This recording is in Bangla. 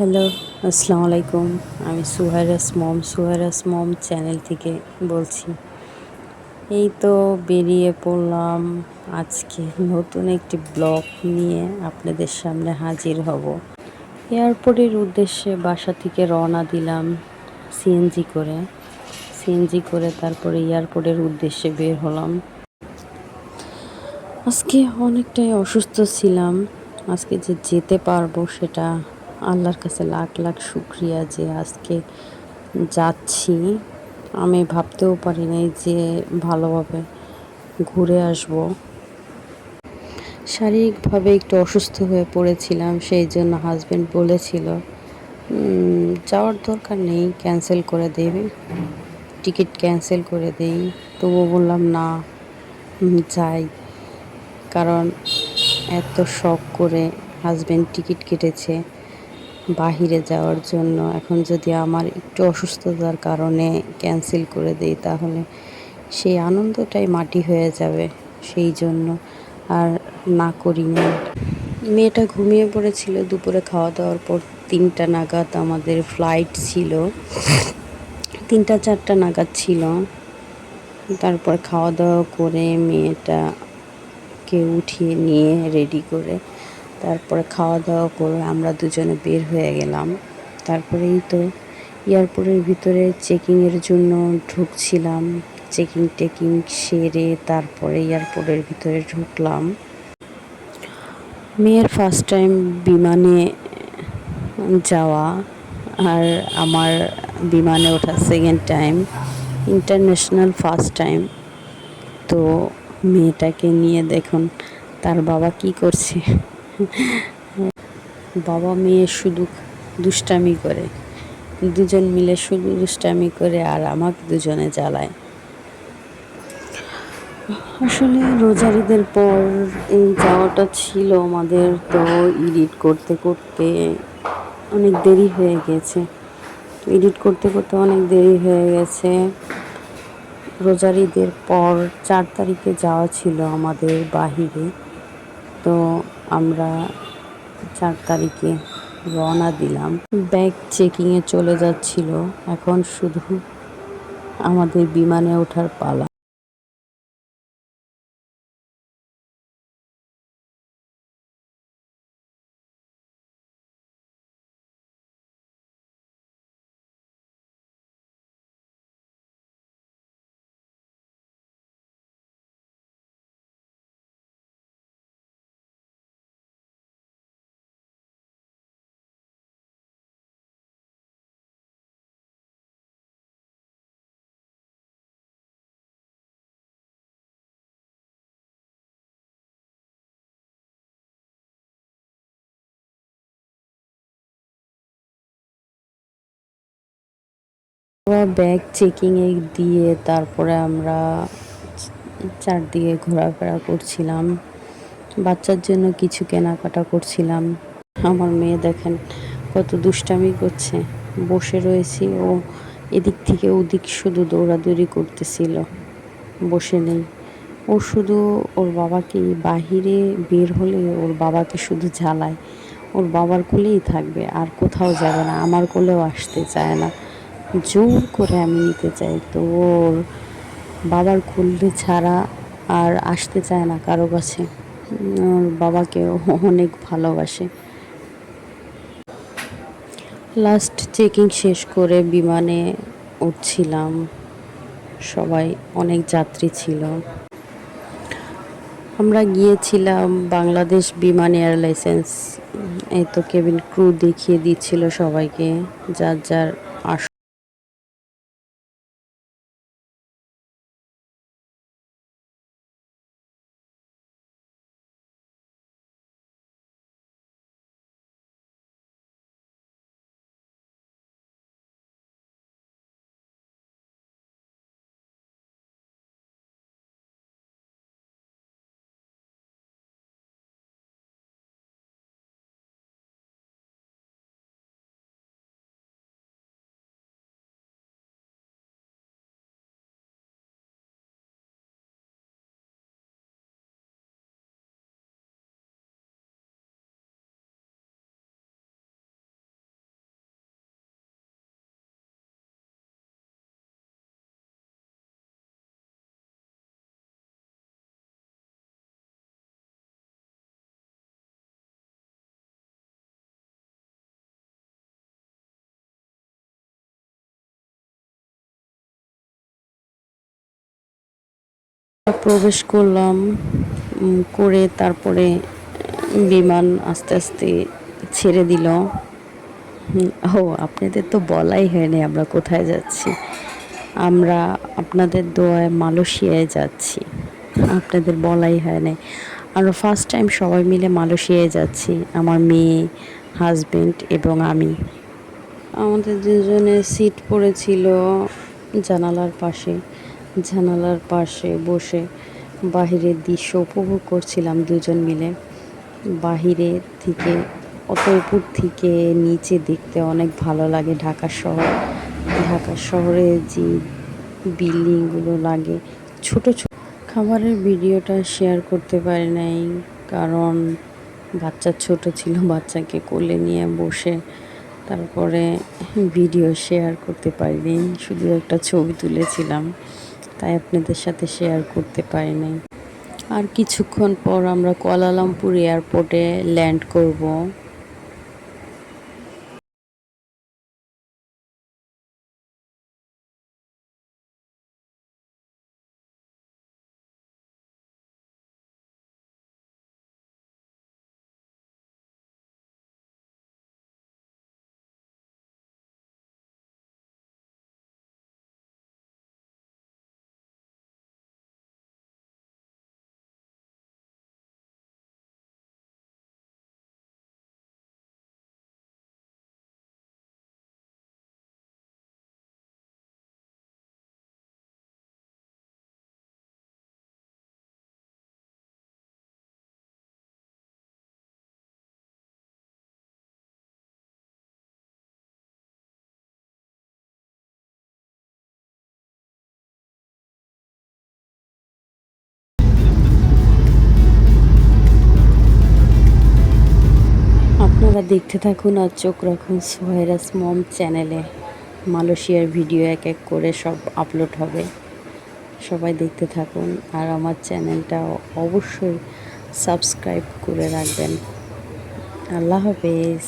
হ্যালো, আসসালামু আলাইকুম। আমি সুহাইরাস মম সুহাইরাস মম চ্যানেল থেকে বলছি। এই তো বেরিয়ে পড়লাম আজকে নতুন একটি ব্লগ নিয়ে আপনাদের সামনে হাজির হব। এয়ারপোর্টের উদ্দেশ্যে বাসা থেকে রওনা দিলাম সিএনজি করে। সিএনজি করে তারপরে এয়ারপোর্টের উদ্দেশ্যে বের হলাম। আজকে অনেকটাই অসুস্থ ছিলাম। আজকে যে যেতে পারব সেটা আল্লাহর কাছে লাখ লাখ শুক্রিয়া যে আজকে যাচ্ছি। আমি ভাবতেও পারি নাই যে ভালোভাবে ঘুরে আসব। শারীরিকভাবে একটু অসুস্থ হয়ে পড়েছিলাম, সেই জন্য হাজব্যান্ড বলেছিল যাওয়ার দরকার নেই ক্যান্সেল করে দেবে টিকিট ক্যান্সেল করে দেই। তবুও বললাম, না যাই। কারণ এত শখ করে হাজব্যান্ড টিকিট কেটেছে। বাহিরে যাওয়ার জন্য। এখন যদি আমার একটু অসুস্থতার কারণে ক্যান্সেল করে দেই, তাহলে সেই আনন্দটাই মাটি হয়ে যাবে সেই জন্য। আর না করি না। মেয়েটা ঘুমিয়ে পড়েছিল, দুপুরে খাওয়া দাওয়ার পর তিনটা নাগাদ আমাদের ফ্লাইট ছিল। তিনটা, চারটা নাগাদ ছিল। তারপর খাওয়া দাওয়া করে মেয়েটাকে উঠিয়ে নিয়ে রেডি করে তারপরে খাওয়া দাওয়া করে আমরা দুজনে বের হয়ে গেলাম। তারপরেই তো এয়ারপোর্টের ভিতরে চেকিংয়ের জন্য ঢুকছিলাম। চেকিং টেকিং সেরে তারপরে এয়ারপোর্টের ভিতরে ঢুকলাম। মেয়ের ফার্স্ট টাইম বিমানে যাওয়া আর আমার বিমানে ওঠা second time international first time তো মেয়েটাকে নিয়ে দেখুন, তার বাবা কি করছে? বাবা মেয়ে শুধু দুষ্টামি করে। দুজন মিলে শুধু দুষ্টামি করে আর আমাকে দুজনে জ্বালায়। আসলে রোজারিদের পর এই যাওয়াটা ছিল আমাদের তো এডিট করতে করতে অনেক দেরি হয়ে গেছে। তো এডিট করতে করতে অনেক দেরি হয়ে গেছে। রোজারিদের পর চার তারিখে যাওয়া ছিল আমাদের বাহিরে। তো আমরা চার তারিখে রওনা দিলাম। ব্যাগ চেকিংয়ে চলে যাচ্ছিল। এখন শুধু আমাদের বিমানে ওঠার পালা। ব্যাগ চেকিংয়ে দিয়ে তারপরে আমরা চারদিকে ঘোরাফেরা করছিলাম। বাচ্চার জন্য কিছু কেনাকাটা করছিলাম। আমার মেয়ে দেখেন কত দুষ্টামি করছে। বসে রয়েছি ও এদিক থেকে ওদিক শুধু দৌড়াদৌড়ি করতেছিল। বসে নেই। ও শুধু ওর বাবাকে বাহিরে বের হলে ওর বাবাকে শুধু ঝালায় ওর বাবার কোলেই থাকবে, আর কোথাও যাবে না। আমার কোলেও আসতে চায় না। জোর করে আমি নিতে চাই তো ওর বাবার খুললে ছাড়া আর আসতে চায় না কারও কাছে। ওর বাবাকে অনেক ভালোবাসে। লাস্ট চেকিং শেষ করে বিমানে উঠছিলাম। সবাই অনেক যাত্রী ছিল। আমরা গিয়েছিলাম বাংলাদেশ বিমান এয়ারলাইসেন্স। এই তো কেবিন ক্রু দেখিয়ে দিচ্ছিল সবাইকে। যার যার প্রবেশ করলাম করে তারপরে বিমান আস্তে আস্তে ছেড়ে দিল। ও, আপনাদের তো বলাই হয়নি আমরা কোথায় যাচ্ছি। আমরা আপনাদের দোয়ায় মালয়েশিয়ায় যাচ্ছি। আপনাদের বলাই হয় নাই আমরা ফার্স্ট টাইম সবাই মিলে মালয়েশিয়ায় যাচ্ছি, আমার মেয়ে হাজবেন্ড এবং আমি। আমাদের দুজনে সিট পড়েছিল জানালার পাশে। জানালার পাশে বসে বাহিরের দৃশ্য উপভোগ করছিলাম দুজন মিলে। বাহিরে থেকে অত উপর থেকে নিচে দেখতে অনেক ভালো লাগে ঢাকা শহর। ঢাকা শহরে যে বিল্ডিংগুলো লাগে, ছোট ছোট খাবারের ভিডিওটা শেয়ার করতে পারি নাই, কারণ বাচ্চা ছোট ছিল, বাচ্চাকে কোলে নিয়ে বসে তারপরে ভিডিও শেয়ার করতে পারিনি, শুধু একটা ছবি তুলেছিলাম। তাই আপনাদের সাথে শেয়ার করতে পারি নাই। আর কিছুক্ষণ পর আমরা কোয়ালালামপুর এয়ারপোর্টে ল্যান্ড করব। আপনারা দেখতে থাকুন আর চোখ রাখুন সোহেরাস মম চ্যানেলে। মালয়েশিয়ার ভিডিও এক এক করে সব আপলোড হবে। সবাই দেখতে থাকুন আর আমার চ্যানেলটা অবশ্যই সাবস্ক্রাইব করে রাখবেন। আল্লাহ হাফেজ।